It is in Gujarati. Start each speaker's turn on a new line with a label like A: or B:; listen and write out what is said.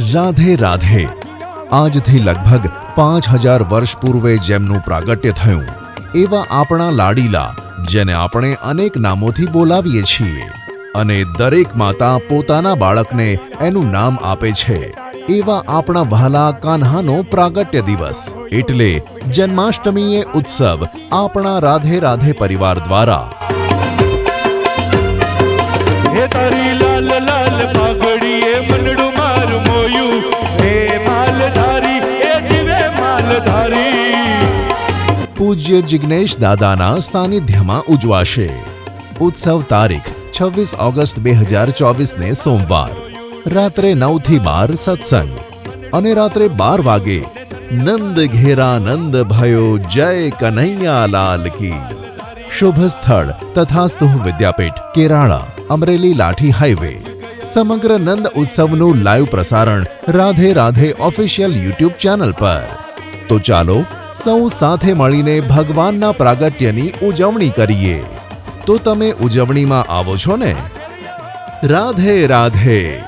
A: રાધે રાધે. આજથી લગભગ પાંચ હજાર વર્ષ પૂર્વે જેમનું પ્રાગટ્ય થયું, એવા આપણા લાડીલા, જેને આપણે અનેક નામોથી બોલાવીએ છીએ અને દરેક માતા પોતાના બાળકને એનું નામ આપે છે. એવા આપણા વહાલા કાન્હાનો પ્રાગટ્ય દિવસ એટલે જન્માષ્ટમીએ ઉત્સવ આપણા રાધે રાધે પરિવાર દ્વારા પૂજ્ય જિગ્નેશ દાદાના સાનિધ્યમાં ઉજવાશે. ઉત્સવ તારીખ છવ્વીસ ઓગસ્ટ બે હજાર ચોવીસને સોમવાર. રાત્રે નવથી બાર સત્સંગ. અને રાત્રે બાર વાગે નંદ ઘેરા નંદ ભયો જય કનૈયા લાલ કી. શુભ સ્થળ તથાસ્તુ વિદ્યાપીઠ, કેરાળા, અમરેલી લાઠી હાઈવે. સમગ્ર નંદ ઉત્સવનું લાઈવ પ્રસારણ Radhe Radhe official YouTube channel પર. તો ચાલો સૌ સાથે મળીને ભગવાનના પ્રાગટ્યની ઉજવણી કરીએ. તો તમે ઉજવણીમાં આવો છો ને? રાધે રાધે.